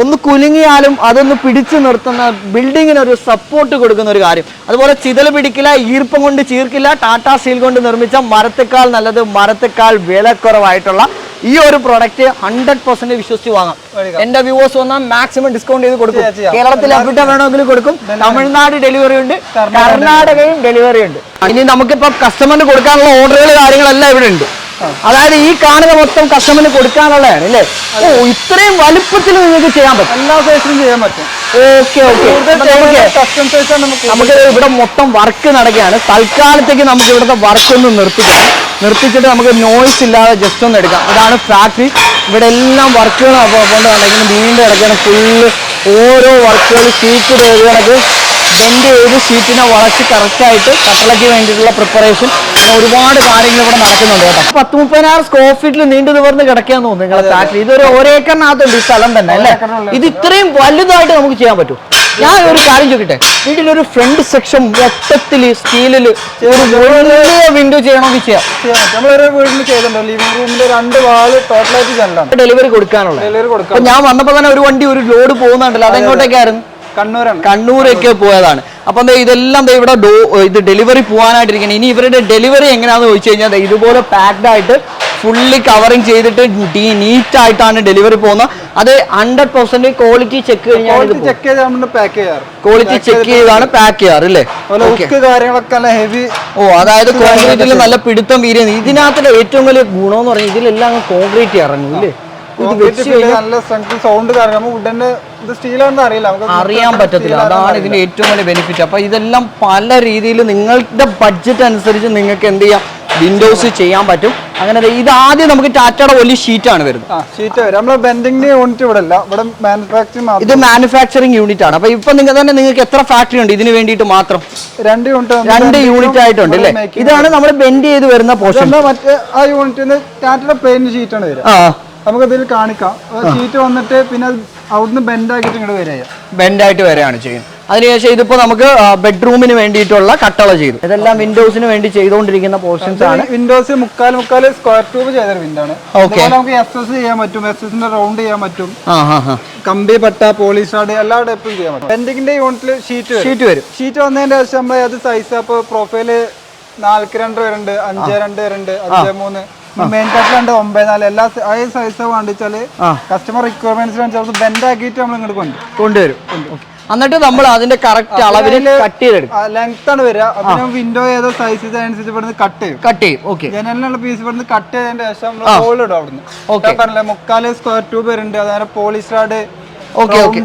ഒന്ന് കുലുങ്ങിയാലും അതൊന്ന് പിടിച്ചു നിർത്തുന്ന ബിൽഡിങ്ങിന് ഒരു സപ്പോർട്ട് കൊടുക്കുന്ന ഒരു കാര്യം. അതുപോലെ ചിതൽ പിടിക്കില്ല ഈർപ്പം കൊണ്ട് ചീർക്കില്ല ടാറ്റാ സ്റ്റീൽ കൊണ്ട് നിർമ്മിച്ച മരത്തേക്കാൾ നല്ലത് മരത്തേക്കാൾ വിലക്കുറവായിട്ടുള്ള ഈ ഒരു പ്രൊഡക്റ്റ് ഹൺഡ്രഡ് പെർസെന്റ് വിശ്വസിച്ച് വാങ്ങാം. എന്റെ വ്യൂവേഴ്സ് വന്നാൽ മാക്സിമം ഡിസ്കൗണ്ട് ചെയ്ത് കൊടുക്കും. കേരളത്തിൽ എവിടെ വേണമെങ്കിലും കൊടുക്കും. തമിഴ്നാട് ഡെലിവറി ഉണ്ട്. കർണാടകയും ഡെലിവറി ഉണ്ട്. ഇനി നമുക്കിപ്പോ കസ്റ്റമറിന് കൊടുക്കാനുള്ള ഓർഡറുകൾ കാര്യങ്ങളെല്ലാം ഇവിടെ ഉണ്ട്. അതായത് ഈ കാണുന്ന മൊത്തം കസ്റ്റമറിന് കൊടുക്കാനുള്ളതാണ് അല്ലേ? ഓ ഇത്രയും വലുപ്പത്തിൽ നിങ്ങൾക്ക് ചെയ്യാൻ പറ്റും. എല്ലാ സൈസിലും ചെയ്യാൻ പറ്റും. Okay okay. നമുക്ക് ഇവിടെ മൊത്തം വർക്ക് നടക്കുകയാണ്. തൽക്കാലത്തേക്ക് നമുക്ക് ഇവിടുത്തെ വർക്ക് ഒന്ന് നിർത്തിക്കാം. നിർത്തിച്ചിട്ട് നമുക്ക് നോയ്സ് ഇല്ലാതെ ജസ്റ്റ് ഒന്ന് എടുക്കാം. അതാണ് ഫാക്ടറി ഇവിടെ എല്ലാം വർക്കുകൾ കൊണ്ടുണ്ടെങ്കിലും വീണ്ടും കിടക്കുകയാണ്. ഫുള്ള് ഓരോ വർക്കുകൾ ഷീറ്റ് കണക്ക് ബെൻഡ് ചെയ്ത് ഷീറ്റിനെ വളച്ച് കറക്റ്റായിട്ട് കട്ടളയ്ക്ക് വേണ്ടിയിട്ടുള്ള പ്രിപ്പറേഷൻ ഒരുപാട് കാര്യങ്ങൾ ഇവിടെ നടക്കുന്നുണ്ട് കേട്ടോ. പത്ത് മുപ്പതിനായിരം സ്ക്വയർ ഫീറ്റിൽ നീണ്ടു നിവർന്ന് കിടക്കാന്ന് തോന്നുന്നു നിങ്ങളെ ഫാക്ടറി ഇതൊരു ഒരേക്കറിനകത്തുണ്ട് ഈ സ്ഥലം തന്നെ അല്ലേ? ഇത് ഇത്രയും വലുതായിട്ട് നമുക്ക് ചെയ്യാൻ പറ്റും. ഞാൻ ഒരു കാര്യം ചോദിക്കട്ടെ? വീട്ടിലൊരു ഫ്രണ്ട് സെക്ഷൻ മൊത്തത്തിൽ സ്റ്റീലിൽ ഒരു വലിയ വിൻഡോ ചെയ്യണമെങ്കിൽ ചെയ്യാം. നമ്മളൊരു വീടിന് ചെയ്തിട്ടുണ്ടോ. ലിവിംഗ് റൂമിന്റെ രണ്ട് വാൾ ടോട്ടലായിട്ട് ഡെലിവറി കൊടുക്കാനുള്ള ഡെലിവറി കൊടുക്കാം. ഞാൻ വന്നപ്പോ തന്നെ ഒരു വണ്ടി ഒരു ലോഡ് പോകുന്നുണ്ടല്ലോ. അതെങ്ങോട്ടേക്കായിരുന്നു? കണ്ണൂരാണ്. കണ്ണൂരൊക്കെ പോയതാണ്. അപ്പൊ എന്താ ഇതെല്ലാം ഇവിടെ ഡോ ഇത് ഡെലിവറി പോകാനായിട്ടിരിക്കണം ഇനി ഇവരുടെ ഡെലിവറി എങ്ങനെയാന്ന് ചോദിച്ചു കഴിഞ്ഞാൽ ഇതുപോലെ പാക്ഡ് ആയിട്ട് ഫുള്ളി കവറിങ് ചെയ്തിട്ട് നീറ്റ് ആയിട്ടാണ് ഡെലിവറി പോകുന്നത്. അത് hundred percent quality check quality check ചെയ്താണ് പാക്ക് ചെയ്യാറ് അല്ലേ? ഹെവി ഓ അതായത് കോൺക്രീറ്റിൽ നല്ല പിടുത്തം വീര്യം ഇതിനകത്തുള്ള ഏറ്റവും വലിയ ഗുണം എന്ന് പറഞ്ഞാൽ ഇതിലെല്ലാം കോൺക്രീറ്റ് ഇറങ്ങും കഴിഞ്ഞാൽ നല്ല സ്ട്രെങ്ത് സൗണ്ട് കാരണം ഇത് സ്റ്റീലാണെന്ന് അറിയില്ല. അറിയാൻ പറ്റത്തില്ല. അതാണ് ഇതിന്റെ ഏറ്റവും വലിയ ബെനിഫിറ്റ് അപ്പൊ ഇതെല്ലാം പല രീതിയിൽ നിങ്ങളുടെ ബഡ്ജറ്റ് അനുസരിച്ച് നിങ്ങൾക്ക് എന്ത് ചെയ്യാം? വിൻഡോസ് ചെയ്യാൻ പറ്റും. അങ്ങനെ ഇത് ആദ്യം നമുക്ക് ടാറ്റയുടെ വലിയ ഷീറ്റാണ് വരുന്നത്. ഷീറ്റ് വരും. നമ്മളെ ബെൻഡിങ് യൂണിറ്റ് ഇവിടെ ഇവിടെ മാനുഫാക്ചറിങ് ഇത് മാനുഫാക്ചറിങ് യൂണിറ്റ് ആണ്. അപ്പൊ ഇപ്പൊ നിങ്ങൾ തന്നെ നിങ്ങൾക്ക് എത്ര ഫാക്ടറി ഉണ്ട്? ഇതിന് വേണ്ടിയിട്ട് മാത്രം. രണ്ട് യൂണിറ്റ് രണ്ട് യൂണിറ്റ് ആയിട്ടുണ്ട് അല്ലേ? ഇതാണ് നമ്മൾ ബെൻഡ് ചെയ്ത് വരുന്ന പോർഷൻ മറ്റേ ആ യൂണിറ്റിന് ടാറ്റയുടെ പ്ലെയിൻ ഷീറ്റാണ് ആണ് ആ. നമുക്ക് ഇതിൽ കാണിക്കാം ഷീറ്റ് വന്നിട്ട് പിന്നെ അവിടുന്ന് ബെൻഡ് ആക്കിയിട്ട് ഇങ്ങോട്ട് വരിക ബെൻഡ് ആയിട്ട് വരെയാണ് ചെയ്യുന്നത്. അതിനുശേഷം ഇതിപ്പോ നമുക്ക് ബെഡ്റൂമിന് വേണ്ടിയിട്ടുള്ള കട്ടള ചെയ്തു. ഇതെല്ലാം വിൻഡോസിന് വേണ്ടി ചെയ്തുകൊണ്ടിരിക്കുന്ന പോർഷൻസ് ആണ്. വിൻഡോസ് മുക്കാൽ മുക്കാൽ സ്ക്വയർ ട്യൂബ് ചെയ്ത വിൻഡോ ആണ്. Okay. അതുപോലെ നമുക്ക് എസ് എസ് ചെയ്യാൻ പറ്റും. എസ് എസിന്റെ റൗണ്ട് ചെയ്യാൻ പറ്റും. കമ്പി പട്ട പോളിഷാഡ് എല്ലാ ടൈപ്പും ചെയ്യാൻ പറ്റും. പെൻഡിങ്ങിന്റെ യൂണിറ്റിൽ ഷീറ്റ് വരും. ഷീറ്റ് വരും. ഷീറ്റ് വന്നതിന്റെ ശേഷം നമ്മൾ അത് സൈസ് അപ്പൊ പ്രൊഫൈൽ നാൽക്ക് രണ്ട് വരുന്നുണ്ട് അഞ്ച് രണ്ട് വരുന്നുണ്ട് അഞ്ച് മൂന്ന്. മെയിൻ കട്ടിലുണ്ട് ഒമ്പത് നാല് എല്ലാ സൈസ് വേണ്ടിച്ചാൽ ആ. കസ്റ്റമർ റിക്വയർമെന്റ്സിനനുസരിച്ച് ബെൻഡ് ആക്കിയിട്ട് നമ്മൾ ഇങ്ങോട്ട് കൊണ്ടുവരും. എന്നിട്ട് നമ്മൾ അതിന്റെ കറക്റ്റ് അളവിൽ കട്ട് ചെയ്തെടുക്കും. ലെങ്ത് ആണ് വരിക. വിൻഡോ ഏതോ സൈസ് അനുസരിച്ച് ഇവിടുന്ന് കട്ട് ചെയ്യും. കട്ട് ചെയ്യും. ഓക്കെ ജനലിനുള്ള പീസ് ഇവിടുന്ന് കട്ട് ചെയ്തതിന്റെ ശേഷം നമ്മൾ ഹോൾ ഇടും അവിടുന്ന്. ഓക്കെ പറഞ്ഞില്ലേ മുക്കാൽ സ്ക്വയർ ട്യൂബ് വരുന്നുണ്ട്. അതായത് പോളിസ്റ്റാഡ് okay okay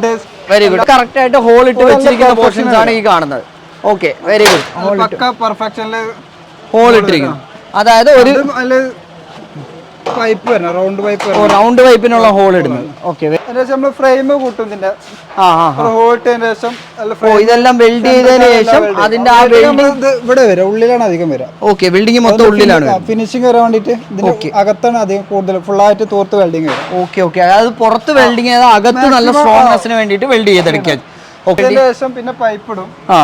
very good correct ആയിട്ട് ഹോൾ ഇട്ട് വെച്ചിരിക്കുന്ന പോർഷൻസ് ആണ് ഈ കാണുന്നത്. ഓക്കെ വെരി ഗുഡ് പക്ക പെർഫെക്ഷനിൽ ഹോൾ ഇട്ടിരിക്കുന്നു. അതായത് ഒരു പൈപ്പ് വരണം റൗണ്ട് പൈപ്പ് റൗണ്ട് പൈപ്പിനുള്ള ഹോൾ ഇടുന്നത്. ഓക്കെ നമ്മൾ ഫ്രെയിം കൂട്ടും ഇതിന്റെ. ഇട്ടതിന് ശേഷം ഇതെല്ലാം വെൽഡ് ചെയ്തതിന് ശേഷം അതിന്റെ ആ ഇവിടെ വരാം ഉള്ളിലാണ് അധികം വരാം. ഓക്കെ ബിൽഡിംഗ് മൊത്തം ഉള്ളിലാണ് ഫിനിഷിംഗ് വരാൻ വേണ്ടിട്ട് ഇതിന്റെ അകത്താണ് അധികം കൂടുതൽ full ആയിട്ട് തൂർത്ത് വെൽഡിങ് വരും. ഓക്കെ ഓക്കെ അതായത് പുറത്ത് വെൽഡിംഗ് ചെയ്താൽ അകത്ത് നല്ല സ്ട്രോങ്നെസ്സിന് വേണ്ടിയിട്ട് വെൽഡ് ഓക്കെ അതിന് ശേഷം പിന്നെ പൈപ്പ് ഇടും. ആ.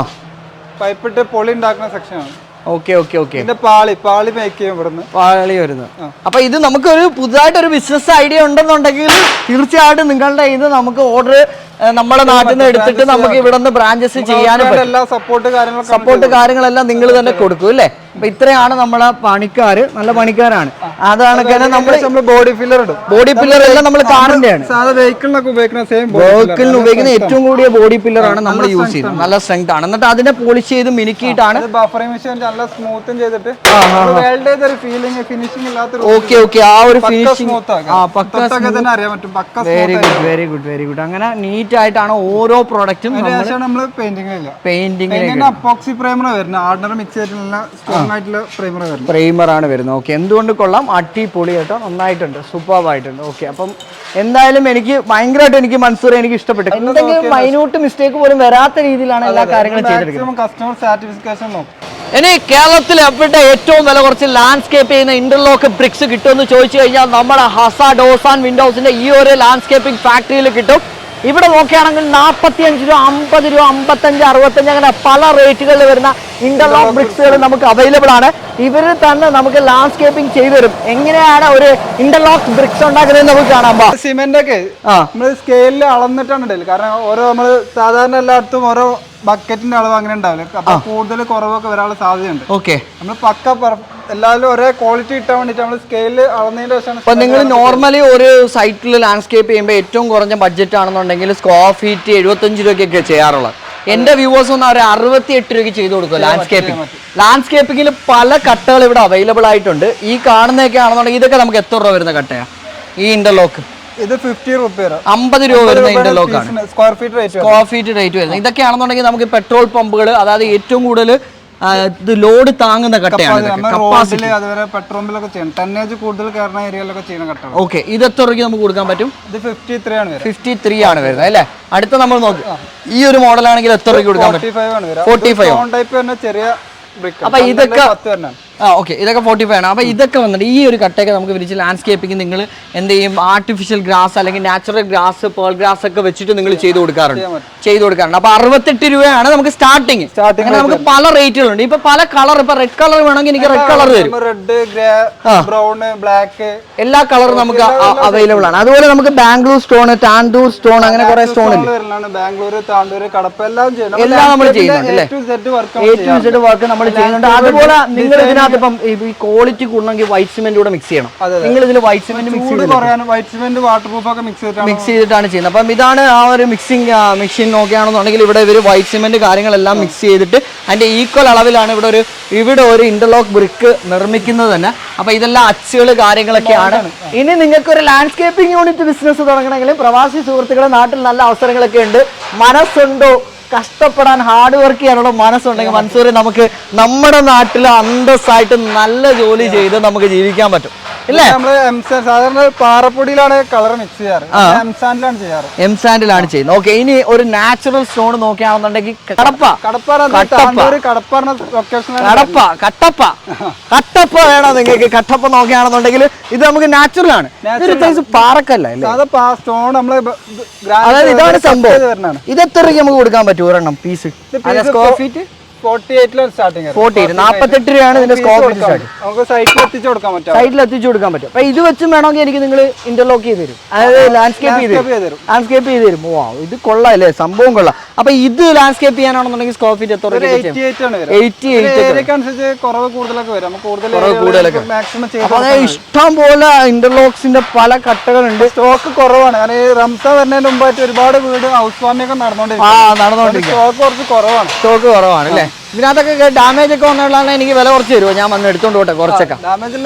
പൈപ്പ് ഇട്ട് പൊളി ഉണ്ടാക്കുന്ന സെക്ഷനാണ് ഓക്കെ ഓക്കെ ഓക്കെ. പിന്നെ പാളി പാളി മേക്ക് ചെയ്യും ഇവിടുന്ന്. പാളി വരുന്നത് അപ്പൊ ഇത് നമുക്കൊരു പുതുതായിട്ട് ഒരു ബിസിനസ് ഐഡിയ ഉണ്ടെന്നുണ്ടെങ്കിൽ തീർച്ചയായിട്ടും നിങ്ങളുടെ ഇത് നമുക്ക് ഓർഡർ നമ്മുടെ നാട്ടിൽ നിന്ന് എടുത്തിട്ട് നമുക്ക് ഇവിടെ നിന്ന് ബ്രാഞ്ചസ് ചെയ്യാനും സപ്പോർട്ട് സപ്പോർട്ട് കാര്യങ്ങളെല്ലാം നിങ്ങൾ തന്നെ കൊടുക്കും അല്ലേ? അപ്പൊ ഇത്രയാണ് നമ്മളെ പണിക്കാര് നല്ല പണിക്കാരാണ്. അതാണ് നമ്മൾ ബോഡി ഫില്ലർ ഇടും. ബോഡി പില്ലർ എല്ലാം നമ്മൾ കാണേണ്ടതാണ് സാധാ വെഹിക്കിളിനൊക്കെ ഉപയോഗിക്കുന്ന സെയിം വെഹിക്കിളിന് ഉപയോഗിക്കുന്ന ഏറ്റവും കൂടിയ ബോഡി പില്ലർ ആണ് നമ്മൾ യൂസ് ചെയ്യുന്നത്. നല്ല സ്ട്രെങ്ത് ആണ്. എന്നിട്ട് അതിനെ പോളിഷ് ചെയ്ത് മിനുക്കിയിട്ടാണ് ബഫറിംഗ് മെഷീൻ നല്ല സ്മൂത്തും ചെയ്തിട്ട് ചെയ്തൊരു ഫീലിംഗ് ഫിനിഷിംഗ് ഓക്കെ ഓക്കെ ആ ഒരു finishing very good very good very good അങ്ങനെ നീറ്റ് ആയിട്ടാണ് ഓരോ പ്രോഡക്റ്റും നമ്മൾ പെയിന്റിംഗ് ഇല്ല പെയിന്റിങ് അപ്പോക്സി പ്രൈമർ വരുന്നത്. മിക്സ് സ്ട്രോങ് ആയിട്ടുള്ള പ്രൈമർ വരുന്നത്. പ്രൈമർ ആണ് വരുന്നത്. ഓക്കെ എന്തുകൊണ്ട് കൊള്ളാം? അടിപൊളി കേട്ടോ. നന്നായിട്ടുണ്ട്. സൂപ്പർ ആയിട്ടുണ്ട്. ഓക്കെ അപ്പം എന്തായാലും എനിക്ക് ഭയങ്കരമായിട്ട് എനിക്ക് മൻസൂർ എനിക്ക് ഇഷ്ടപ്പെട്ടു. എന്തെങ്കിലും മൈന്യൂട്ട് മിസ്റ്റേക്ക് പോലും വരാത്ത രീതിയിലാണ് എല്ലാ കാര്യങ്ങളും ചെയ്തെടുക്കുന്നത് കസ്റ്റമർ സാറ്റിസ്ഫാക്ഷൻ ഇനി കേരളത്തിൽ എവിടെ ഏറ്റവും വില കുറച്ച് ലാൻഡ്സ്കേപ്പ് ചെയ്യുന്ന ഇന്റർലോക്ക് ബ്രിക്സ് കിട്ടുമെന്ന് ചോദിച്ചു കഴിഞ്ഞാൽ നമ്മുടെ ഹസ ഡോസാൻ വിൻഡോസിന്റെ ഈ ഒരു ലാൻഡ്സ്കേപ്പിംഗ് ഫാക്ടറിയിൽ കിട്ടും. ഇവിടെ നോക്കുകയാണെങ്കിൽ നാൽപ്പത്തി അഞ്ച് രൂപ അമ്പത് രൂപ അമ്പത്തഞ്ച് അറുപത്തഞ്ച് അങ്ങനെ പല റേറ്റുകളിൽ വരുന്ന ഇന്റർലോക്ക് ബ്രിക്സുകൾ നമുക്ക് അവൈലബിൾ ആണ്. ഇവർ തന്നെ നമുക്ക് ലാൻഡ്സ്കേപ്പിംഗ് ചെയ്തു തരും. എങ്ങനെയാണ് ഒരു ഇന്റർലോക്ക് ബ്രിക്സ് ഉണ്ടാക്കുന്നത് നമുക്ക് കാണാൻ സിമെന്റ് ഒക്കെ നമ്മൾ സ്കെയിലിൽ അളന്നിട്ടാണ് കാരണം ഓരോ നമ്മൾ സാധാരണ എല്ലായിടത്തും ഓരോ ബക്കറ്റിന്റെ അളവ് അങ്ങനെ ഉണ്ടാവില്ല. അപ്പൊ കൂടുതൽ കുറവൊക്കെ വരാനുള്ള സാധ്യതയുണ്ട്. ഓക്കെ. നമ്മൾ പക്ക എല്ലാവരും ഒരേ ക്വാളിറ്റി കിട്ടാൻ വേണ്ടിട്ട് നമ്മൾ സ്കെയിൽ അളന്നതിന്റെ ശേഷമാണ് അപ്പൊ നിങ്ങൾ നോർമലി ഒരു സൈറ്റിൽ ലാൻഡ്സ്കേപ്പ് ചെയ്യുമ്പോൾ ഏറ്റവും കുറഞ്ഞ ബഡ്ജറ്റ് ആണെന്നുണ്ടെങ്കിൽ സ്ക്വയർ ഫീറ്റ് എഴുപത്തഞ്ച് രൂപയ്ക്കൊക്കെ ചെയ്യാറുള്ളത്. എന്റെ വ്യൂവേഴ്സ് ഒന്ന് അവർ അറുപത്തി എട്ട് രൂപയ്ക്ക് ചെയ്ത് കൊടുക്കും ലാൻഡ്സ്കേപ്പിംഗ് ലാൻഡ്സ്കേപ്പിംഗിൽ പല കട്ടകൾ ഇവിടെ അവൈലബിൾ ആയിട്ടുണ്ട്. ഈ കാണുന്നതൊക്കെ ആണെന്നുണ്ടെങ്കിൽ ഇതൊക്കെ നമുക്ക് എത്ര രൂപ വരുന്ന കട്ടയാണ് ഈ ഇന്റർലോക്ക് ഇത് ഫിഫ്റ്റി റുപ്പി വരാം അമ്പത് രൂപ വരുന്ന ഇന്റർലോക്ക് ആണ്. Square feet rate square feet rate വരുന്നത്. ഇതൊക്കെയാണെന്നുണ്ടെങ്കിൽ നമുക്ക് പെട്രോൾ പമ്പുകൾ അതായത് ഏറ്റവും കൂടുതൽ ഇത് ലോഡ് താങ്ങുന്ന കട്ടയാണ് അതുവരെ പെട്രോളിലൊക്കെ ചെയ്യണം. ടന്നേജ് കൂടുതൽ കയറുന്ന ഏരിയയിലൊക്കെ ചെയ്യുന്ന കട്ടകൾ ഓക്കെ ഇത് എത്ര രൂപയ്ക്ക് നമുക്ക് കൊടുക്കാൻ പറ്റും? ഇത് ഫിഫ്റ്റി ത്രീ ആണ് ഫിഫ്റ്റി ത്രീ ആണ് വരുന്നത് അല്ലേ? അടുത്ത നമ്മൾ നോക്ക്. ഈ ഒരു മോഡൽ ആണെങ്കിൽ എത്ര രൂപയ്ക്ക് കൊടുക്കാൻ പറ്റും? ഫോർട്ടി ഫൈവ് ആണ് ഫോർട്ടി 45 ഫോൺ ടൈപ്പ് ചെറിയ അപ്പൊ ഇതൊക്കെ ആ ഓക്കെ ഇതൊക്കെ ഫോർട്ടി ഫൈവ് ആണ്. അപ്പോൾ ഇതൊക്കെ വന്നിട്ട് ഈ ഒരു കട്ടയൊക്കെ നമുക്ക് വിരിച്ച് ലാൻഡ്സ്കേപ്പിംഗ് നിങ്ങൾ എന്ത് ചെയ്യും? ആർട്ടിഫിഷ്യൽ ഗ്രാസ് അല്ലെങ്കിൽ നാച്ചുറൽ ഗ്രാസ് പേൾ ഗ്രാസ് ഒക്കെ വെച്ചിട്ട് നിങ്ങൾ ചെയ്ത് കൊടുക്കാറുണ്ട്. ചെയ്ത് കൊടുക്കാറുണ്ട്. അപ്പോൾ അറുപത്തെട്ട് രൂപയാണ് നമുക്ക് സ്റ്റാർട്ടിങ് സ്റ്റാർട്ടിങ് നമുക്ക് പല റേറ്റുകളുണ്ട് ഇപ്പൊ പല കളർ ഇപ്പൊ റെഡ് കളർ വേണമെങ്കിൽ എനിക്ക് റെഡ് കളർ തരും റെഡ് ഗ്രേ ബ്രൗൺ ബ്ലാക്ക് എല്ലാ കളറും നമുക്ക് അവൈലബിൾ ആണ്. അതുപോലെ നമുക്ക് ബാംഗ്ലൂർ സ്റ്റോൺ താണ്ടൂർ സ്റ്റോൺ അങ്ങനെ കുറെ സ്റ്റോൺ ബാംഗ്ലൂർ താണ്ടൂർ കടപ്പ് എല്ലാം എല്ലാം നമ്മൾ ചെയ്യുന്നുണ്ട് അല്ലേ? വർക്ക് നമ്മൾ ചെയ്യുന്നുണ്ട്. അതുപോലെ നിങ്ങൾ ഇതിനകത്ത് ഇപ്പം ഈ ക്വാളിറ്റി കൂടണമെങ്കിൽ വൈറ്റ് സിമെന്റ് കൂടെ മിക്സ് ചെയ്യണം. നിങ്ങൾ ഇതിൽ വൈറ്റ് സിമെന്റ് മിക്സ് ചൂട് കുറയാൻ വൈറ്റ് സിമെന്റ് വാട്ടർ പ്രൂഫ് ഒക്കെ മിക്സ് ചെയ്തിട്ടാണ്? മിക്സ് ചെയ്തിട്ടാണ് ചെയ്യുന്നത്. അപ്പം ഇതാണ് ആ ഒരു മിക്സിംഗ് മെഷീൻ നോക്കുകയാണെന്നുണ്ടെങ്കിൽ ഇവിടെ ഇവർ വൈറ്റ് സിമെന്റ് കാര്യങ്ങളെല്ലാം മിക്സ് ചെയ്തിട്ട് അതിന്റെ ഈക്വൽ അളവിലാണ് ഇവിടെ ഒരു ഇവിടെ ഒരു ഇന്റർലോക്ക് ബ്രിക്ക് നിർമ്മിക്കുന്നത് തന്നെ. അപ്പൊ ഇതെല്ലാം അച്ചുകൾ കാര്യങ്ങളൊക്കെയാണ്. ഇനി നിങ്ങൾക്ക് ഒരു ലാൻഡ്സ്കേപ്പിംഗ് യൂണിറ്റ് ബിസിനസ് തുടങ്ങണമെങ്കിലും പ്രവാസി സുഹൃത്തുക്കളെ നാട്ടിൽ നല്ല അവസരങ്ങളൊക്കെ ഉണ്ട്. മനസ്സുണ്ടോ? കഷ്ടപ്പെടാൻ ഹാർഡ് വർക്ക് ചെയ്യാനുള്ള മനസ്സുണ്ടെങ്കിൽ മൻസൂർ നമുക്ക് നമ്മുടെ നാട്ടിൽ അന്തസ്സായിട്ട് നല്ല ജോലി ചെയ്ത് നമുക്ക് ജീവിക്കാൻ പറ്റും. നമ്മൾ സാധാരണ പാറപ്പൊടിയിലാണ് കളർ മിക്സ് ചെയ്യാറ്. എംസാൻഡിലാണ് ചെയ്യാറ്. എം സാൻഡിലാണ് ചെയ്യുന്നത്. ഓക്കെ ഇനി ഒരു നാച്ചുറൽ സ്റ്റോൺ നോക്കുകയാണെന്നുണ്ടെങ്കിൽ കടപ്പ. കടപ്പ ലൊക്കേഷനാണ് കടപ്പ കട്ടപ്പ. കട്ടപ്പ വേണോ നിങ്ങൾക്ക്. കട്ടപ്പ നോക്കുകയാണെന്നുണ്ടെങ്കിൽ ഇത് നമുക്ക് നാച്ചുറൽ ആണ്. പാറക്കല്ല സ്റ്റോൺ നമ്മൾ അതായത് ഇതാണ് സംഭവം. ഇത് എത്ര രൂപ നമുക്ക് കൊടുക്കാൻ പറ്റും ഒരെണ്ണം പീസ് സ്ക്വയർ ഫീറ്റ് ഫോർട്ടി എയ്റ്റിലാണ് സ്റ്റാർട്ടിങ് ഫോർട്ടി നാൽപ്പത്തെട്ട് രൂപയാണ് ഇതിന്റെ സ്ക്വയർ ഫീറ്റ് സ്റ്റാർട്ട് നമുക്ക് സൈറ്റിൽ എത്തിച്ചു കൊടുക്കാൻ പറ്റും. സൈഡിൽ എത്തിച്ചു കൊടുക്കാൻ പറ്റും. അപ്പൊ ഇത് വെച്ചും വേണമെങ്കിൽ എനിക്ക് നിങ്ങൾ ഇന്റർലോക്ക് ചെയ്ത് തരും. അതായത് ലാൻഡ്സ്കേപ്പ് ചെയ്ത് തരും. ലാൻഡ്സ്കേപ്പ് ചെയ്ത് തരും. ഓ ഇത് കൊള്ളാം അല്ലേ സംഭവം കൊള്ളാം. അപ്പൊ ഇത് ലാൻഡ്സ്കേപ്പ് ചെയ്യാനാണെന്നുണ്ടെങ്കിൽ സ്ക്വയർ ഫീറ്റ് എത്ര അതായത് ഇഷ്ടം പോലെ ഇന്റർലോക്സിന്റെ പല കട്ടകളുണ്ട്. സ്റ്റോക്ക് കുറവാണ്. കാരണം ഈ റംസാൻ വരുന്നതിന് മുമ്പായിട്ട് ഒരുപാട് വീട് ഹൗസ് ഒക്കെ നടന്നുകൊണ്ടിരിക്കും നടന്നുകൊണ്ടിരിക്കും സ്റ്റോക്ക് കുറച്ച് കുറവാണ്. സ്റ്റോക്ക് കുറവാണ് അല്ലേ? ഇതിനകത്തൊക്കെ ഡാമേജ് ഒക്കെ വന്നുള്ളതാണ് എനിക്ക് വില കുറച്ച് തരുമോ ഞാൻ വന്ന് എടുത്തോണ്ട് പോട്ടെ കുറച്ചൊക്കെ.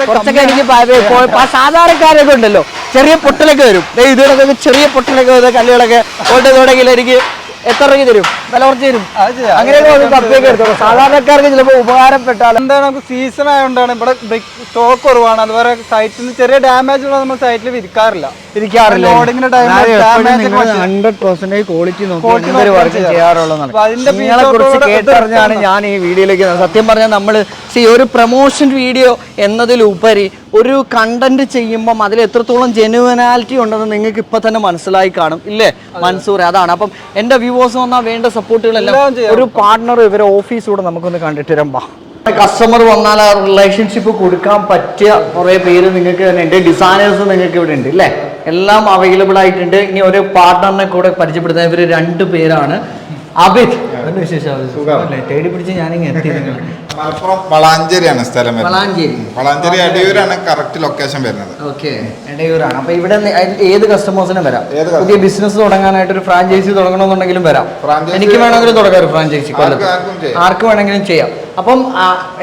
കുറച്ചൊക്കെ എനിക്ക് സാധാരണക്കാരൊക്കെ ഉണ്ടല്ലോ ചെറിയ പൊട്ടലൊക്കെ വരും. ഇതിനൊക്കെ ചെറിയ പൊട്ടലൊക്കെ കല്ലുകളൊക്കെ തുടങ്ങിയിൽ എനിക്ക് എത്ര രൂപ തരും? വില കുറച്ച് തരും. അങ്ങനെയൊക്കെ വന്ന് കപ്പിയൊക്കെ എടുത്തോളൂ. സാധാരണക്കാർക്ക് ചിലപ്പോൾ ഉപകാരപ്പെട്ടാൽ എന്താണ് നമുക്ക് സീസൺ ആയതുകൊണ്ടാണ് ഇവിടെ സ്റ്റോക്ക് കുറവാണ്. അതുപോലെ സൈറ്റിൽ നിന്ന് ചെറിയ ഡാമേജ് ഉള്ള നമ്മൾ സൈറ്റിൽ വിരിക്കാറില്ല. ാണ് ലോഡിങ്ങിന്റെ ഹൺഡ്രഡ് പെർസെന്റേജ് ക്വാളിറ്റി നോക്കി വർക്ക്. ചെയ്യാറുള്ളതാണ് അതിന്റെ കുറിച്ച് കേട്ടറിഞ്ഞാണ് ഞാൻ ഈ വീഡിയോയിലേക്ക്. സത്യം പറഞ്ഞാൽ നമ്മൾ സി ഒരു പ്രൊമോഷൻ വീഡിയോ എന്നതിലുപരി ഒരു കണ്ടന്റ് ചെയ്യുമ്പം അതിൽ എത്രത്തോളം ജെനുവനാലിറ്റി ഉണ്ടെന്ന് നിങ്ങൾക്ക് ഇപ്പൊ തന്നെ മനസ്സിലായി കാണും. ഇല്ലേ? മൻസൂർ അതാണ്. അപ്പം എന്റെ വ്യൂവേഴ്സ് വന്നാൽ വേണ്ട സപ്പോർട്ടുകളെല്ലാം ഒരു പാർട്ണർ ഇവരെ ഓഫീസിലൂടെ നമുക്കൊന്ന് കണ്ടിട്ട് വരാം. കസ്റ്റമർ വന്നാൽ ആ റിലേഷൻഷിപ്പ് കൊടുക്കാൻ പറ്റിയ കുറേ പേര് നിങ്ങൾക്ക് തന്നെ ഉണ്ട്. ഡിസൈനേഴ്സ് നിങ്ങൾക്ക് ഇവിടെ ഉണ്ട് അല്ലേ എല്ലാം അവൈലബിൾ ആയിട്ടുണ്ട്. ഇനി ഒരു പാർട്ണറിനെ കൂടെ പരിചയപ്പെടുത്തുന്ന ഇവർ രണ്ട് പേരാണ്. അബിത് എന്ത് വിശേഷം? തേടി പിടിച്ച് ഞാനിങ്ങനെ എത്തി നിങ്ങൾ മലപ്പുറം വളാഞ്ചേരിയാണ് സ്ഥലം വളാഞ്ചേരി. വളാഞ്ചേരി അടിയൂരാണ് കറക്റ്റ് ലൊക്കേഷൻ വരുന്നത്. ഓക്കെ. ഇടയൂരാണ് അപ്പൊ ഇവിടെ ഏത് കസ്റ്റമേഴ്സിനും വരാം. പുതിയ ബിസിനസ് തുടങ്ങാനായിട്ട് ഒരു ഫ്രാഞ്ചൈസി തുടങ്ങണമെന്നുണ്ടെങ്കിലും വരാം. എനിക്ക് വേണമെങ്കിലും തുടങ്ങാം ഫ്രാഞ്ചൈസി ആർക്കും വേണമെങ്കിലും ചെയ്യാം. അപ്പം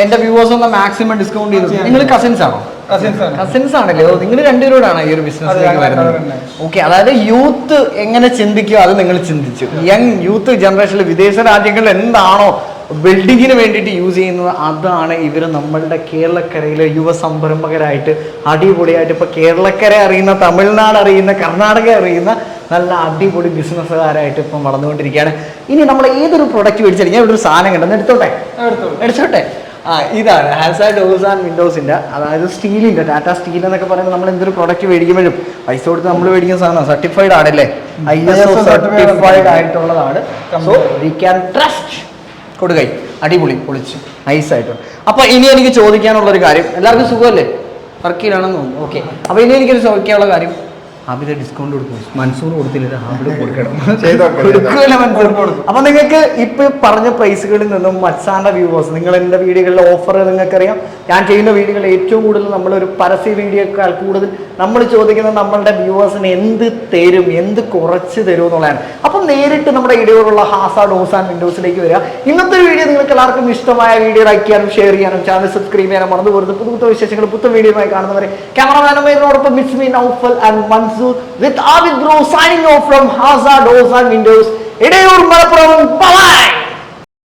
എന്റെ വ്യൂവേഴ്സ് ഒന്ന് മാക്സിമം ഡിസ്കൗണ്ട് ചെയ്തു. നിങ്ങൾ കസിൻസ് ആണോ? കസിൻസ് ആണ്. ആണല്ലേ? ഓ നിങ്ങൾ രണ്ടുപേരോടാണ് ഈ ഒരു ബിസിനസ്സിലേക്ക് അതെ, വരുന്നത്. ഓക്കെ അതായത് യൂത്ത് എങ്ങനെ ചിന്തിക്കുക അത് നിങ്ങൾ ചിന്തിച്ചു. യങ് യൂത്ത് ജനറേഷനിൽ വിദേശ രാജ്യങ്ങളിൽ എന്താണോ ബിൽഡിങ്ങിന് വേണ്ടിയിട്ട് യൂസ് ചെയ്യുന്നത് അതാണ് ഇവർ നമ്മളുടെ കേരളക്കരയിലെ യുവ സംരംഭകരായിട്ട് അടിപൊളിയായിട്ട് ഇപ്പോൾ കേരളക്കര അറിയുന്ന തമിഴ്നാട് അറിയുന്ന കർണാടക അറിയുന്ന നല്ല അടിപൊളി ബിസിനസ്സുകാരായിട്ട് ഇപ്പം വളർന്നുകൊണ്ടിരിക്കുകയാണ്. ഇനി നമ്മൾ ഏതൊരു പ്രൊഡക്റ്റ് മേടിച്ചാലും ഞാൻ ഇവിടെ ഒരു സാധനം കണ്ടെന്ന് എടുത്തോട്ടെ. എടുത്തോട്ടെ? ആ ഇതാണ് ഹാൻസാ ഡോസ് ആൻഡ് വിൻഡോസിന്റെ അതായത് സ്റ്റീലിന്റെ ടാറ്റ സ്റ്റീൽ എന്നൊക്കെ പറയുമ്പോൾ നമ്മൾ എന്തൊരു പ്രോഡക്റ്റ് മേടിക്കുമ്പോഴും പൈസ കൊടുത്ത് നമ്മൾ മേടിക്കുന്ന സാധനം സർട്ടിഫൈഡ് ആണല്ലേ? ഐ എസ് ഒ സർട്ടിഫൈഡ് ആയിട്ടുള്ളതാണ്. സോ വി ക്യാൻ ട്രസ്റ്റ് കൊടുക്കൈ. അടിപൊളി. പൊളിച്ച്. നൈസ് ആയിട്ടുണ്ട് അപ്പോൾ ഇനി എനിക്ക് ചോദിക്കാനുള്ളൊരു കാര്യം. എല്ലാവർക്കും സുഖമല്ലേ? വർക്കിലാണെന്ന് തോന്നുന്നു. ഓക്കെ അപ്പോൾ ഇനി എനിക്കൊരു ചോദിക്കാനുള്ള കാര്യം. അബിത ഡിസ്കൗണ്ട് കൊടുക്കും. മൻസൂർ കൊടുത്തില്ല അബിത കൊടുക്കണം. (laughs) മൻസൂർ അപ്പൊ നിങ്ങൾക്ക് ഇപ്പൊ പറഞ്ഞ പ്രൈസുകളിൽ നിന്നും മത്സാന്റെ വ്യൂവേഴ്സ് നിങ്ങൾ എന്റെ വീഡിയോകളിലെ ഓഫർ നിങ്ങൾക്കറിയാം. ഞാൻ ചെയ്യുന്ന വീഡിയോകൾ ഏറ്റവും കൂടുതൽ നമ്മൾ ഒരു പരസ്യ വീഡിയോക്കാൾ കൂടുതൽ നമ്മൾ ചോദിക്കുന്നത് നമ്മളുടെ വ്യൂവേഴ്സിന് എന്ത് തരും എന്ത് കുറച്ച് തരും എന്നുള്ളതാണ്. അപ്പൊ നേരിട്ട് നമ്മുടെ ഇടയോടുള്ള ഹാസ ഡോസ് ആൻഡ് വിൻഡോസിലേക്ക് വരിക. ഇന്നത്തെ വീഡിയോ നിങ്ങൾക്ക് എല്ലാവർക്കും ഇഷ്ടമായ വീഡിയോ ലൈക്ക് ചെയ്യാനും ഷെയർ ചെയ്യാനും ചാനൽ സബ്സ്ക്രൈബ് ചെയ്യാനും മറന്നു പോകരുത് പുതു പുതു വിശേഷങ്ങൾ പുത്ത വീഡിയോയുമായി കാണുന്നവരെ ക്യാമറമാനോടൊപ്പം miss me Naufal and Mansoor with Abid bro signing off from Hasa doors and windows Edayur Malappuram bye